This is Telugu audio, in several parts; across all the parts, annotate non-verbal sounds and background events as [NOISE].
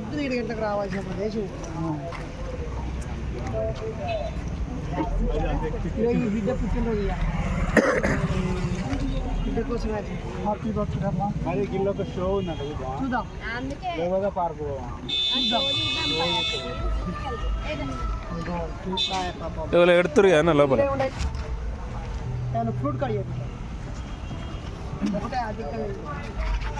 పొద్దున ఏడు గంటలకు రావాల్సిన ప్రదేశం ఈ బిడ్డ పుట్టినరోజు. బిడ్డ కోసం హ్యాపీ బర్త్డే అమ్మా. మరి గిల్లో ఒక షో ఉందంట చూద్దాం. దేవదా పార్క్ చూద్దాం. ఎడుతురు కానీ లోపల. నేను ఫ్రూట్ చేయాలి ఒకటే అధికంగా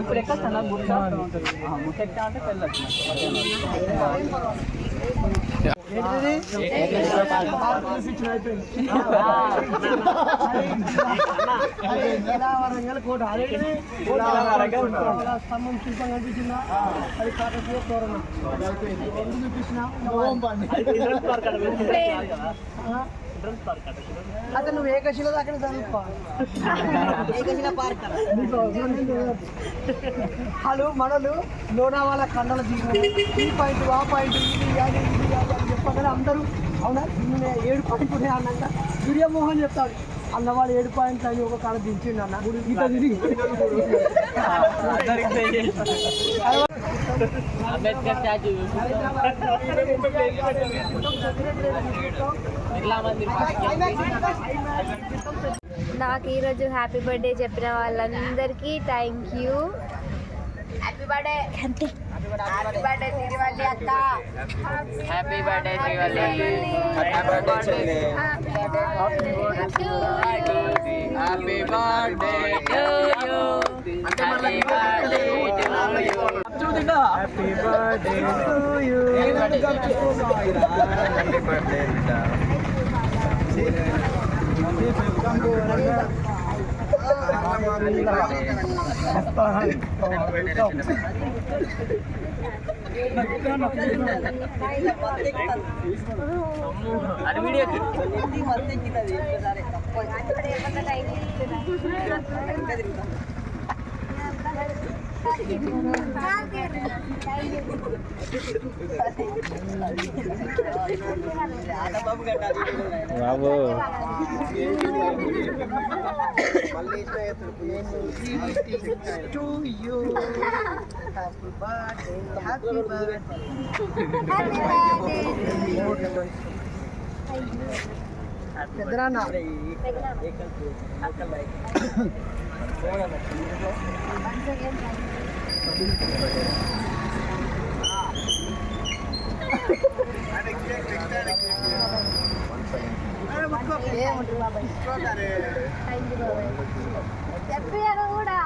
ఇప్పుడు ఎక్కడ సన్న గుట్ట ముట్టెక్క అంటే వెళ్ళచ్చు కోట స్తంభం శిల్పం కనిపించిందా అది కాకతీయ తోరణం అయితే నువ్వు ఏకశిల పార్క్ వాళ్ళు మనలు లోనావాల కండల ఈ పాయింట్ ఆ పాయింట్ ఇది అది ఇది అది అని చెప్పగానే అందరూ అవునా దీన్ని ఏడు పాయింట్ ఉన్నాయి అన్నాక సూర్యమోహన్ చెప్తాడు అన్నవాడు ఏడు పాయింట్లు అని ఒక కాడ దించిండు అన్న ఈత తిరిగి అంబేద్కర్ నాకు ఈరోజు హ్యాపీ బర్త్డే చెప్పిన వాళ్ళందరికీ thank you happy birthday happy birthday Thiruvalli అక్క. Happy birthday Srivalli happy birthday to you happy birthday to you happy birthday to you happy birthday అది video Babu. To you happy birthday happy birthday పెద్దనాన్న చెప్పాను కూడా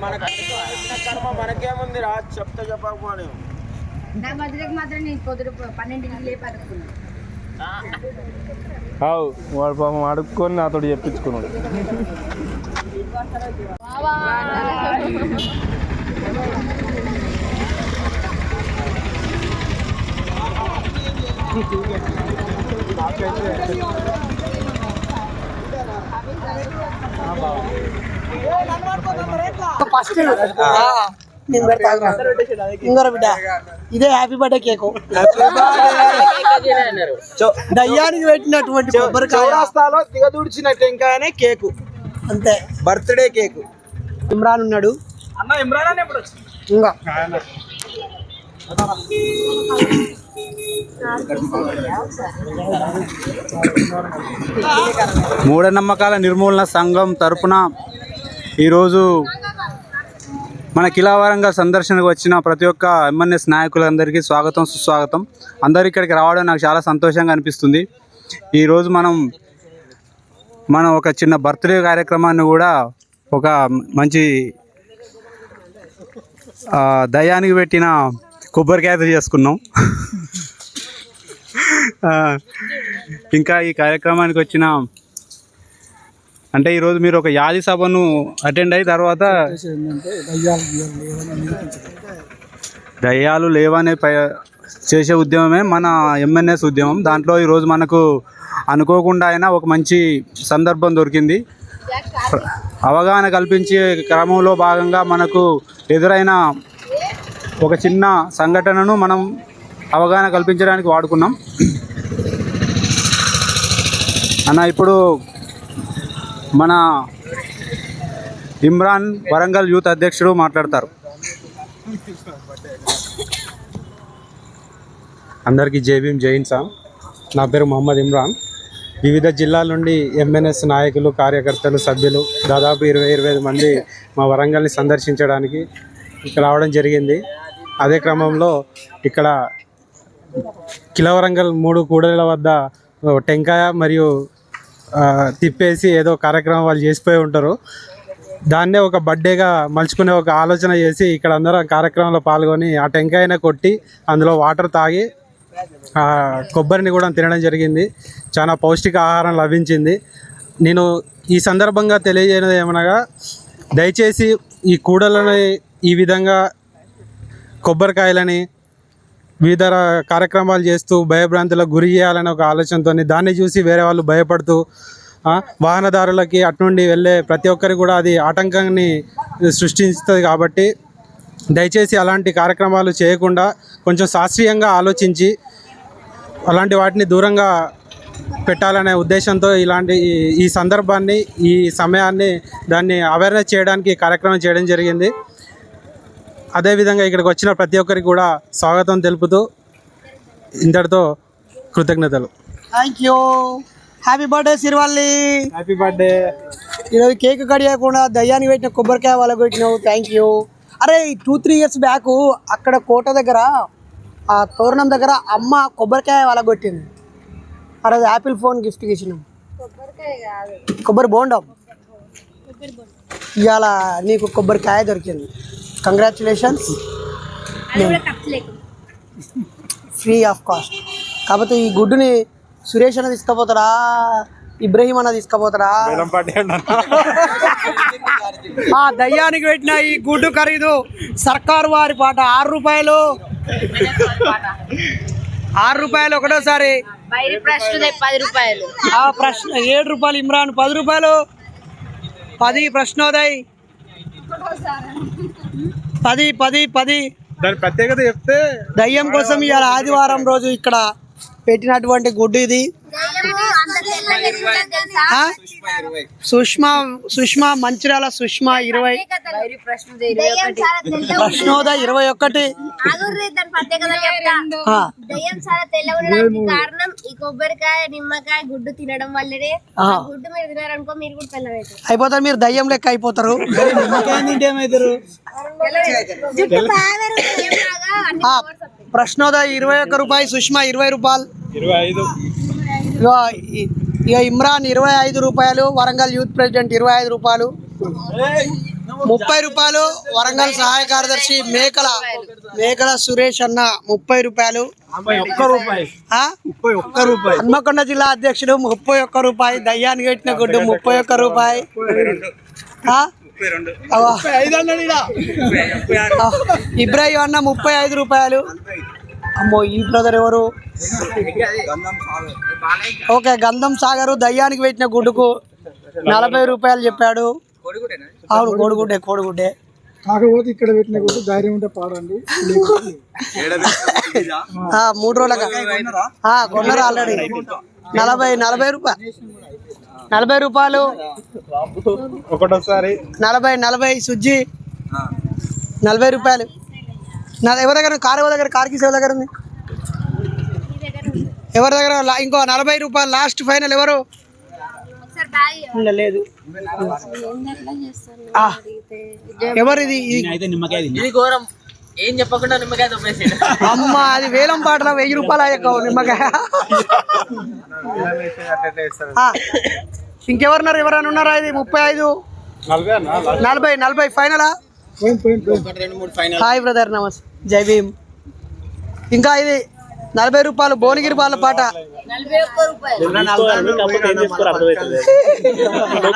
మన కర్మ మనకేముంది రా చెప్తా చెప్పకపోలేము నా మధ్యలోకి మాత్రం నేను పొద్దు పన్నెండింటికి లేపి అనుకున్నాను అవు వాడు పాపం అడుక్కొని నాతో చెప్పించుకున్నాడు. ఫస్ట్ నేను పెడతా ఇంగర బిడ్డ. ఇదే హ్యాపీ బర్త్డే కేకు దయ్యానికి పెట్టినటువంటి చౌరాస్తాలో దిగదూడ్చిన టెంకాయనే కేకు అంతే. బర్త్డే కేకు ఇమ్రాన్ ఉన్నాడు. అన్న ఇమ్రాన్ ఇంకా మూఢనమ్మకాల నిర్మూలన సంఘం తరపున ఈరోజు మన కిలావరంగా సందర్శనకు వచ్చిన ప్రతి ఒక్క ఎంఎన్ఎస్ నాయకులందరికీ స్వాగతం సుస్వాగతం. అందరూ ఇక్కడికి రావడం నాకు చాలా సంతోషంగా అనిపిస్తుంది. ఈరోజు మనం మనం ఒక చిన్న బర్త్డే కార్యక్రమాన్ని కూడా ఒక మంచి దయానికి పెట్టిన కొబ్బరికాయతో చేసుకున్నాం. ఇంకా ఈ కార్యక్రమానికి వచ్చిన అంటే ఈరోజు మీరు ఒక యాది సభను అటెండ్ అయ్యి తర్వాత దయ్యాలు లేవనే ప చేసే ఉద్యమమే మన ఎంఎన్ఎస్ ఉద్యమం. దాంట్లో ఈరోజు మనకు అనుకోకుండా అయినా ఒక మంచి సందర్భం దొరికింది. అవగాహన కల్పించే క్రమంలో భాగంగా మనకు ఎదురైన ఒక చిన్న సంఘటనను మనం అవగాహన కల్పించడానికి వాడుకున్నాం. అన్న ఇప్పుడు మన ఇమ్రాన్ వరంగల్ యూత్ అధ్యక్షుడు మాట్లాడతారు. అందరికీ జేబీఎం జైన్ సామ్ నా పేరు మొహమ్మద్ ఇమ్రాన్. వివిధ జిల్లాల నుండి ఎంఎన్ఎస్ నాయకులు కార్యకర్తలు సభ్యులు దాదాపు ఇరవై ఇరవై ఐదు మంది మా వరంగల్ని సందర్శించడానికి ఇక్కడ రావడం జరిగింది. అదే క్రమంలో ఇక్కడ కిలవరంగల్ మూడు కూడల వద్ద టెంకాయ మరియు తిప్పేసి ఏదో కార్యక్రమం వాళ్ళు చేసిపోయి ఉంటారు. దాన్నే ఒక బర్త్డేగా మలుచుకునే ఒక ఆలోచన చేసి ఇక్కడ అందరం కార్యక్రమంలో పాల్గొని ఆ టెంకాయన కొట్టి అందులో వాటర్ తాగి ఆ కొబ్బరిని కూడా తినడం జరిగింది. చాలా పౌష్టిక ఆహారం లభించింది. నేను ఈ సందర్భంగా తెలియజేయడం ఏమనగా దయచేసి ఈ కూడలని ఈ విధంగా కొబ్బరికాయలని వివిధ కార్యక్రమాలు చేస్తూ భయభ్రాంతులకు గురి చేయాలనే ఒక ఆలోచనతో దాన్ని చూసి వేరే వాళ్ళు భయపడుతూ వాహనదారులకి అటునుండి వెళ్ళే ప్రతి ఒక్కరికి కూడా అది ఆటంకాన్ని సృష్టిస్తుంది కాబట్టి దయచేసి అలాంటి కార్యక్రమాలు చేయకుండా కొంచెం శాస్త్రీయంగా ఆలోచించి అలాంటి వాటిని దూరంగా పెట్టాలనే ఉద్దేశంతో ఇలాంటి ఈ- సందర్భాన్ని ఈ సమయాన్ని దాన్ని అవేర్నెస్ చేయడానికి కార్యక్రమం చేయడం జరిగింది. అదేవిధంగా ఇక్కడికి వచ్చిన ప్రతి ఒక్కరికి కూడా స్వాగతం తెలుపుతూ ఇంతటితో కృతజ్ఞతలు. Thank you happy birthday Sirivalli happy birthday ఈరోజు కేక్ కట్ చేయకుండా దయ్యానికి పెట్టిన కొబ్బరికాయ వాళ్ళకి పెట్టినావు. థ్యాంక్ యూ అరే టూ త్రీ ఇయర్స్ బ్యాక్ అక్కడ కోట దగ్గర ఆ తోరణం దగ్గర అమ్మ కొబ్బరికాయ వాళ్ళకి కొట్టింది. ఆ రోజు యాపిల్ ఫోన్ గిఫ్ట్ ఇచ్చినాం. కొబ్బరి బోండం. ఇవాళ నీకు కొబ్బరికాయ దొరికింది. కంగ్రాచులేషన్స్ ఫ్రీ ఆఫ్ కాస్ట్ కాకపోతే ఈ గుడ్డుని సురేష్ అన్న తీసుకుపోతాడా? ఇబ్రహీం అన్న తీసుకుపోతాడా? ఆ దయ్యానికి పెట్టిన ఈ గుడ్డు ఖరీదు సర్కారు వారి పాట. ఆరు రూపాయలు. ఆరు రూపాయలు ఒకటోసారి. పది రూపాయలు. ఆ ప్రశ్న ఏడు రూపాయలు ఇమ్రాన్ పది రూపాయలు. పది ప్రశ్నోదయ్. పది పది పది దాని ప్రత్యేకత చెప్తే దయ్యం కోసం ఇవాళ ఆదివారం రోజు ఇక్కడ పెట్టినటువంటి గుడ్డు ఇది? సుష్మా సుష్మా మంచిర్యాల సుష్మా ఇరవై. [LAUGHS] ప్రశ్నోదయ్ ఇరవై ఒకటి. కారణం ఈ కొబ్బరికాయ నిమ్మకాయ గుడ్డు తినడం వల్లనే. గుడ్డు మీరు తినారనుకో మీరు కూడా అయిపోతారు మీరు దయ్యం లెక్క అయిపోతారు. ఆ, ప్రశ్నోదయ్ ఇరవై ఒక్క రూపాయి సుష్మా ఇరవై రూపాయలు. ఇరవై ఐదు. ఇక ఇమ్రాన్ ఇరవై ఐదు రూపాయలు వరంగల్ యూత్ ప్రెసిడెంట్ ఇరవై ఐదు రూపాయలు. ముప్పై రూపాయలు వరంగల్ సహాయ కార్యదర్శి మేకల మేకల సురేష్ అన్న ముప్పై రూపాయలు. హన్మకొండ జిల్లా అధ్యక్షుడు ముప్పై ఒక్క రూపాయి దయ్యానికి పెట్టిన గుడ్డు ముప్పై ఒక్క రూపాయి. ఇబ్రాహిం అన్న ముప్పై ఐదు రూపాయలు. అమ్మో ఈ బ్రదర్ ఎవరు? ఓకే గంధం సాగరు దయ్యానికి పెట్టిన గుడ్డుకు నలభై రూపాయలు చెప్పాడు. అవును కోడిగుడ్డే కోడిగుడ్డే. కాకపోతే ఇక్కడ పెట్టిన కూడా ధైర్యం ఉంటే పాడండి. మూడు రోజులక. ఆ, కొన్నారు ఆల్రెడీ? నలభై నలభై రూపాయలు. నలభై రూపాయలు. ఒకటోసారి. నలభై నలభై సుజ్జి. నలభై రూపాయలు. నా ఎవరి దగ్గర? కారు ఎవరి దగ్గర? కార్ కీస్ ఎవరి దగ్గర ఉంది? ఎవరి దగ్గర? ఇంకో నలభై రూపాయలు లాస్ట్ ఫైనల్ ఎవరు? లేదు. ఆ, ఎవరు ఇది ఇది- ఇది ఘోరం. ఏం చెప్పకుండా నిమ్మకాయ తప్పేసి అమ్మ అది వేలం పాటలో వెయ్యి రూపాయలు అయ్యక నిమ్మకాయ. ఆ, ఇంకెవరున్నారు? ఎవరైనా ఉన్నారా? ఇది ముప్పై ఐదు? నలభై నలభై ఫైనలా? హాయ్ బ్రదర్ నమస్తే. జై భీమ్. ఇంకా ఇది నలభై రూపాయలు భువనగిరి వాళ్ళ పాట.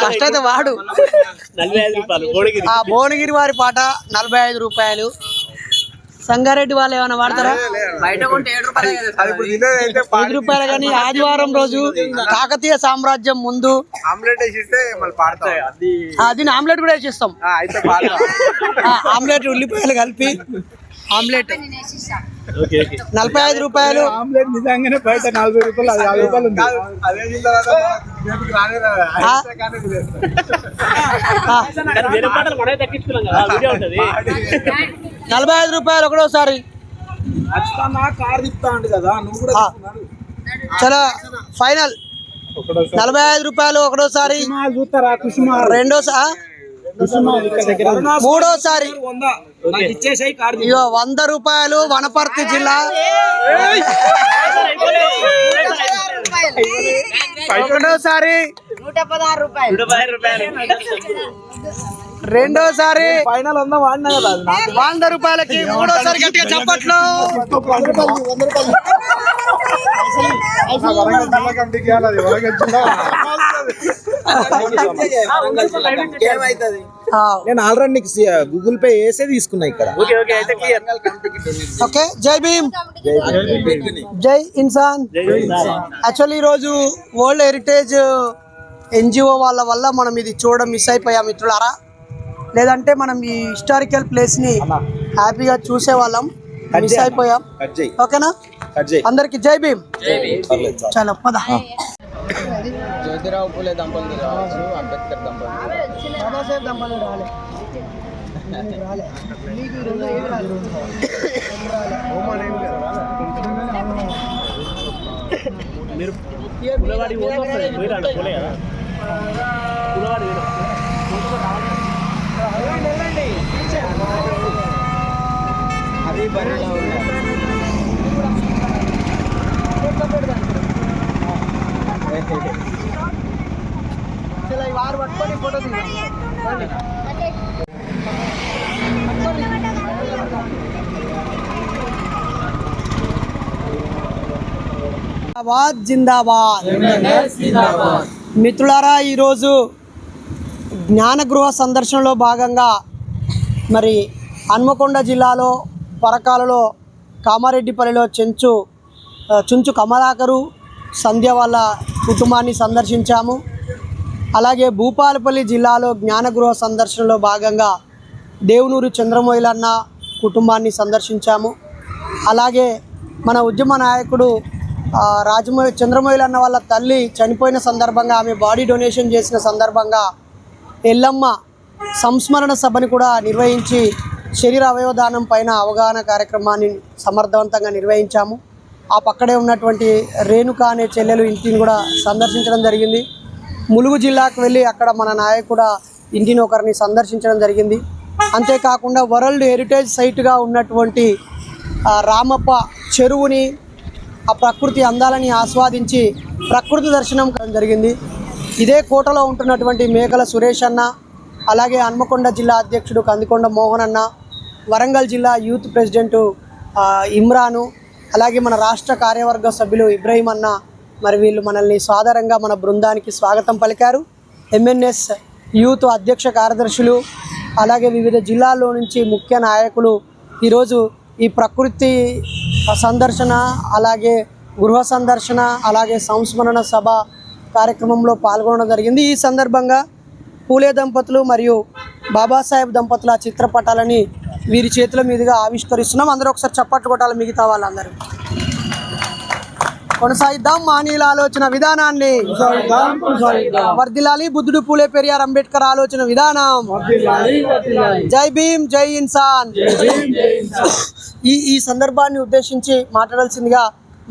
ఫస్ట్ [LAUGHS] అయితే వాడు. ఆ భువనగిరి వారి పాట నలభై ఐదు రూపాయలు. సంగారెడ్డి వాళ్ళు ఏమైనా వాడతారా? ఐదు రూపాయలు కానీ ఆదివారం రోజు కాకతీయ సామ్రాజ్యం ముందు ఆమ్లెట్ వేసిస్తే మళ్ళీ పాడతాం. ఆ, దీన్ని ఆమ్లెట్ కూడా వేసిస్తాం. అయితే పాడతాం. ఆ, ఆమ్లెట్ ఉల్లిపాయలు కలిపి ఆమ్లెట్. నలభై ఐదు రూపాయలు. ఆమ్లెట్ నిజంగానే బయట నలభై రూపాయలు అది యాభై రూపాయలు ఉంది. నలభై ఐదు రూపాయలు ఒకటోసారి. చలో ఫైనల్. నలభై ఐదు రూపాయలు ఒకటోసారి. రెండోసారి మూడోసారి. వంద. నాకు ఇచ్చేసాయి కార్ ఇగో వంద రూపాయలు వనపర్తి జిల్లా. ఒకటోసారి. రెండోసారి ఫైనల్ వంద వాడినా కదా అది నాకు వంద రూపాయలకి మూడోసారి గట్టిగా చప్పట్లు. నేను ఆల్రెడీ నీకు గూగుల్ పే వేసే తీసుకున్నా ఇక్కడ ఓకే జై భీమ్. జై ఇన్సాన్. యాక్చువల్లీ ఈరోజు వరల్డ్ హెరిటేజ్ ఎన్జిఓ వాళ్ళ వల్ల మనం ఇది చూడడం మిస్ అయిపోయాం మిత్రులారా? లేదంటే మనం ఈ హిస్టారికల్ ప్లేస్ని హ్యాపీగా చూసే వాళ్ళం మిస్ అయిపోయాం. కట్ చేయి. ఓకేనా? కట్ చేయి. అందరికి జై భీమ్. చలో. పద. జ్యోతిరావు పూలే దంపతులు అంబేద్కర్ దంపతులు. బాబాసాహెబ్ దంపతులు రాలే. రాలే. నీకు ఈ రెండు ఏది బరిలో ఈ వారు పట్టుకొని ఫోటో జిందాబాద్ జిందాబాద్. మిత్రులారా ఈరోజు జ్ఞానగృహ సందర్శనలో భాగంగా మరి హన్మకొండ జిల్లాలో పరకాలలో కామారెడ్డిపల్లిలో చెంచు చుంచు కమలాకరు సంధ్య వాళ్ళ కుటుంబాన్ని సందర్శించాము. అలాగే భూపాలపల్లి జిల్లాలో జ్ఞానగృహ సందర్శనలో భాగంగా దేవునూరు చంద్రమోయిలన్న కుటుంబాన్ని సందర్శించాము. అలాగే మన ఉద్యమ నాయకుడు రాజమో రాజమౌళి వాళ్ళ తల్లి చనిపోయిన సందర్భంగా ఆమె బాడీ డొనేషన్ చేసిన సందర్భంగా ఎల్లమ్మ సంస్మరణ సభని కూడా నిర్వహించి శరీర అవయవదానం పైన అవగాహన కార్యక్రమాన్ని సమర్థవంతంగా నిర్వహించాము. ఆ పక్కడే ఉన్నటువంటి రేణుక అనే చెల్లెలు ఇంటిని కూడా సందర్శించడం జరిగింది. ములుగు జిల్లాకు వెళ్ళి అక్కడ మన నాయకుడు ఇంటిని ఒకరిని సందర్శించడం జరిగింది. అంతేకాకుండా వరల్డ్ హెరిటేజ్ సైట్గా ఉన్నటువంటి రామప్ప చెరువుని ఆ ప్రకృతి అందాలని ఆస్వాదించి ప్రకృతి దర్శనం జరిగింది. ఇదే కోటలో ఉంటున్నటువంటి మేకల సురేష్ అన్న అలాగే హన్మకొండ జిల్లా అధ్యక్షుడు కందికొండ మోహన్ అన్న వరంగల్ జిల్లా యూత్ ప్రెసిడెంటు ఇమ్రాను అలాగే మన రాష్ట్ర కార్యవర్గ సభ్యులు ఇబ్రహీం అన్న మరి వీళ్ళు మనల్ని సాధారణంగా మన బృందానికి స్వాగతం పలికారు. ఎంఎన్ఎస్ యూత్ అధ్యక్ష కార్యదర్శులు అలాగే వివిధ జిల్లాల్లో నుంచి ముఖ్య నాయకులు ఈరోజు ఈ ప్రకృతి సందర్శన అలాగే గృహ సందర్శన అలాగే సంస్మరణ సభ కార్యక్రమంలో పాల్గొనడం జరిగింది. ఈ సందర్భంగా పూలే దంపతులు మరియు బాబాసాహెబ్ దంపతుల చిత్రపటాలని వీరి చేతుల మీదుగా ఆవిష్కరిస్తున్నాం. అందరూ ఒకసారి చప్పట్లు కొట్టాలి మిగతా వాళ్ళందరూ. కొనసాగిద్దాం మానీయుల ఆలోచన విధానాన్ని. వర్దిలాలి బుద్ధుడు పూలే పెరియార్ అంబేద్కర్ ఆలోచన విధానం. జై భీమ్ జై ఇన్సాన్. ఈ ఈ సందర్భాన్ని ఉద్దేశించి మాట్లాడాల్సిందిగా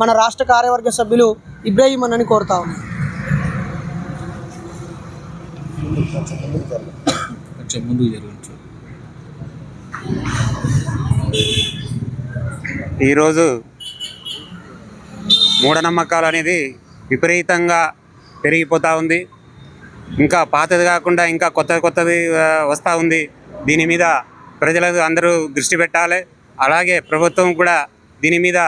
మన రాష్ట్ర కార్యవర్గ సభ్యులు ఇబ్రాహీం అన్నని కోరుతా ఉన్నాం ఈరోజు మూఢనమ్మకాలు అనేది విపరీతంగా పెరిగిపోతూ ఉంది. ఇంకా పాతది కాకుండా ఇంకా కొత్త కొత్తది వస్తూ ఉంది. దీని మీద ప్రజలు అందరూ దృష్టి పెట్టాలి. అలాగే ప్రభుత్వం కూడా దీని మీద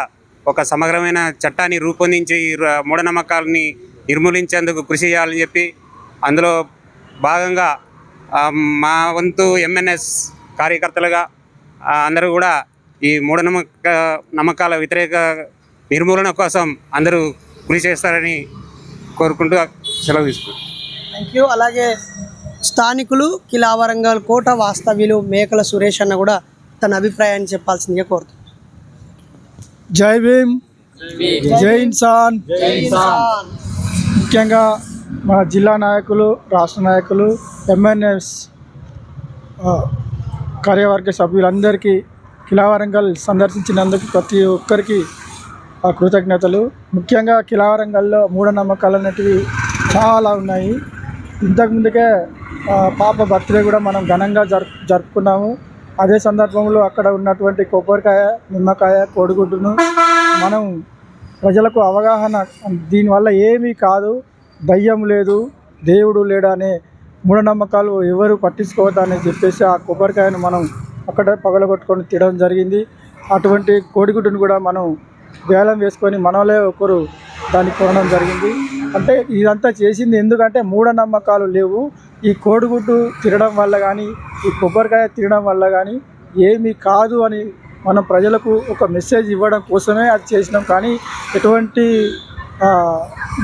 ఒక సమగ్రమైన చట్టాన్ని రూపొందించి ఈ మూఢనమ్మకాలని నిర్మూలించేందుకు కృషి చేయాలని చెప్పి అందులో భాగంగా మా వంతు ఎంఎన్ఎస్ కార్యకర్తలుగా అందరూ కూడా ఈ మూఢనమ్మక నమ్మకాల వ్యతిరేక నిర్మూలన కోసం అందరూ కృషి చేస్తారని కోరుకుంటూ సెలవు తీసుకుంటాం థ్యాంక్ యూ అలాగే స్థానికులు కిలా వరంగల్ కోట వాస్తవ్యులు మేకల సురేష్ అన్న కూడా తన అభిప్రాయాన్ని చెప్పాల్సిందిగా కోరుతున్నాను జై భీమ్. జై ఇన్సాన్. ముఖ్యంగా మన జిల్లా నాయకులు రాష్ట్ర నాయకులు ఎంఎన్ఎస్ కార్యవర్గ సభ్యులందరికీ కిలావరంగల్ సందర్శించినందుకు ప్రతి ఒక్కరికి కృతజ్ఞతలు. ముఖ్యంగా కిలావరంగల్లో మూఢనమ్మకాలు అనేటివి చాలా ఉన్నాయి. ఇంతకుముందుకే పాప బర్త్డే కూడా మనం ఘనంగా జరుపు జరుపుకున్నాము. అదే సందర్భంలో అక్కడ ఉన్నటువంటి కొబ్బరికాయ నిమ్మకాయ కోడిగుడ్డును మనం ప్రజలకు అవగాహన దీనివల్ల ఏమీ కాదు. దయ్యం లేదు దేవుడు లేడనే మూఢనమ్మకాలు ఎవరు పట్టించుకోవద్దని చెప్పేసి ఆ కొబ్బరికాయను మనం అక్కడ పగలగొట్టుకొని తినడం జరిగింది. అటువంటి కోడిగుడ్డును కూడా మనం వేలం వేసుకొని మనలే ఒకరు దాన్ని కొనడం జరిగింది. అంటే ఇదంతా చేసింది ఎందుకంటే మూఢనమ్మకాలు లేవు. ఈ కోడిగుడ్డు తినడం వల్ల కానీ ఈ కొబ్బరికాయ తినడం వల్ల కానీ ఏమీ కాదు అని మనం ప్రజలకు ఒక మెసేజ్ ఇవ్వడం కోసమే అది చేసినాం. కానీ ఎటువంటి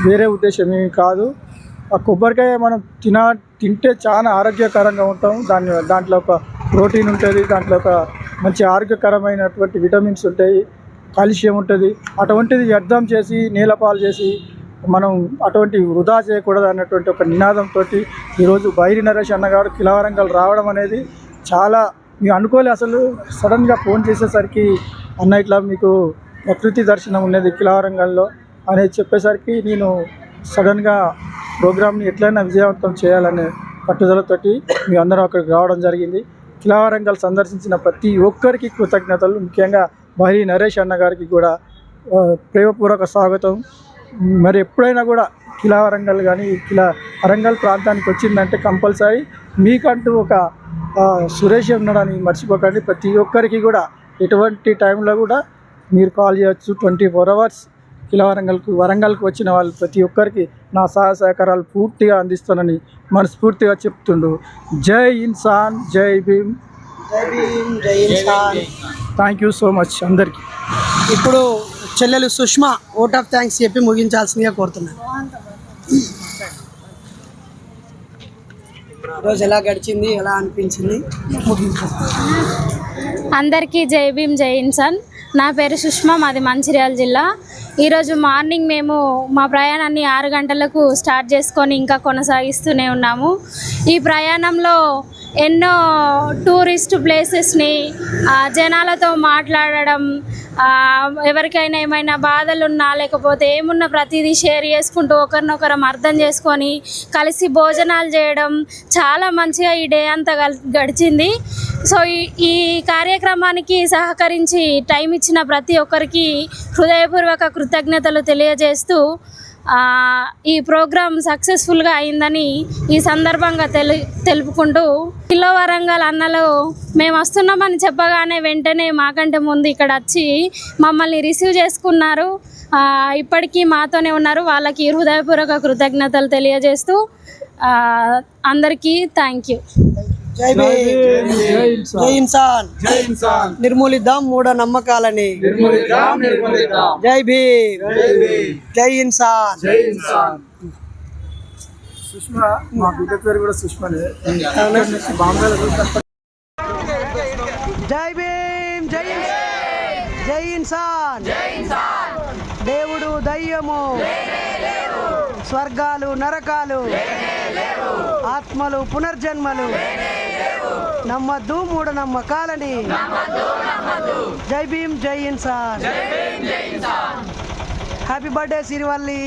వేరే ఉద్దేశం ఏమి కాదు. ఆ కొబ్బరికాయ మనం తిన తింటే చాలా ఆరోగ్యకరంగా ఉంటాం. దాని దాంట్లో ఒక ప్రోటీన్ ఉంటుంది దాంట్లో ఒక మంచి ఆరోగ్యకరమైనటువంటి విటమిన్స్ ఉంటాయి కాల్షియం ఉంటుంది. అటువంటిది వ్యర్థం చేసి నీలపాలు చేసి మనం అటువంటి వృధా చేయకూడదు అన్నటువంటి ఒక నినాదంతో ఈరోజు బైరి నరేష్ అన్నగారు కిలవరంగల్ రావడం అనేది చాలా మేము అనుకోలే అసలు. సడన్గా ఫోన్ చేసేసరికి అన్న ఇట్లా మీకు ప్రకృతి దర్శనం ఉన్నది కిలవరంగల్లో. అనేది చెప్పేసరికి నేను సడన్గా ప్రోగ్రామ్ని ఎట్లయినా విజయవంతం చేయాలనే పట్టుదలతోటి మీ అందరం అక్కడికి రావడం జరిగింది. కిలావరంగల్ సందర్శించిన ప్రతి ఒక్కరికి కృతజ్ఞతలు. ముఖ్యంగా మరి నరేష్ అన్న గారికి కూడా ప్రేమపూర్వక స్వాగతం. మరి ఎప్పుడైనా కూడా కిలా వరంగల్ కానీ కిలా వరంగల్ ప్రాంతానికి వచ్చిందంటే కంపల్సరీ మీకంటూ ఒక సురేష్ ఉన్నాడని మర్చిపోకండి. ప్రతి ఒక్కరికి కూడా ఎటువంటి టైంలో కూడా మీరు కాల్ చేయొచ్చు. ట్వంటీ ఫోర్ అవర్స్ కిలా వరంగల్కు వరంగల్కి వచ్చిన వాళ్ళు ప్రతి ఒక్కరికి నా సహాయ సహకారాలు పూర్తిగా అందిస్తానని మనస్ఫూర్తిగా చెప్తుండు. జై ఇన్సాన్ జై భీమ్. జై భీమ్ జై ఇన్సాన్. థ్యాంక్ యూ సో మచ్ అందరికీ. ఇప్పుడు చెల్లెలు సుష్మా ఓట్ ఆఫ్ థ్యాంక్స్ చెప్పి ముగించాల్సిందిగా కోరుతున్నాను. రోజు ఎలా గడిచింది ఎలా అనిపించింది? అందరికీ జై భీమ్ జై ఇన్సాన్. నా పేరు సుష్మా మాది మంచిర్యాల జిల్లా. ఈరోజు మార్నింగ్ మేము మా ప్రయాణాన్ని ఆరు గంటలకు స్టార్ట్ చేసుకొని ఇంకా కొనసాగిస్తూనే ఉన్నాము. ఈ ప్రయాణంలో ఎన్నో టూరిస్ట్ ప్లేసెస్ని జనాలతో మాట్లాడడం ఎవరికైనా ఏమైనా బాధలున్నా లేకపోతే ఏమున్నా ప్రతిదీ షేర్ చేసుకుంటూ ఒకరినొకరం అర్థం చేసుకొని కలిసి భోజనాలు చేయడం చాలా మంచిగా ఈ డే అంతా గడిచింది. సో ఈ ఈ కార్యక్రమానికి సహకరించి టైం ఇచ్చిన ప్రతి ఒక్కరికి హృదయపూర్వక కృతజ్ఞతలు తెలియజేస్తూ ఈ ప్రోగ్రాం సక్సెస్ఫుల్గా అయిందని ఈ సందర్భంగా తెలు తెలుపుకుంటూ కిలో వరంగల్ అన్నలో మేము వస్తున్నామని చెప్పగానే వెంటనే మాకంటే ముందు ఇక్కడ వచ్చి మమ్మల్ని రిసీవ్ చేసుకున్నారు. ఇప్పటికీ మాతోనే ఉన్నారు. వాళ్ళకి హృదయపూర్వక కృతజ్ఞతలు తెలియజేస్తూ అందరికీ థ్యాంక్ యూ. జై భీమ్. జై ఇన్సాన్ నిర్మూలిద్దాం మూఢ నమ్మకాలని. జై భీమ్. జై ఇన్సాన్ సుష్మా మా బిడ్డ పేరు కూడా సుష్మనే. జై భీమ్ జై జై ఇన్సాన్ దేవుడు దయ్యము. స్వర్గాలు నరకాలు. ఆత్మలు పునర్జన్మలు. నమ్మద్దు మూఢనమ్మకాలని. జై భీమ్ జై ఇన్సాన్. Happy birthday Sirivalli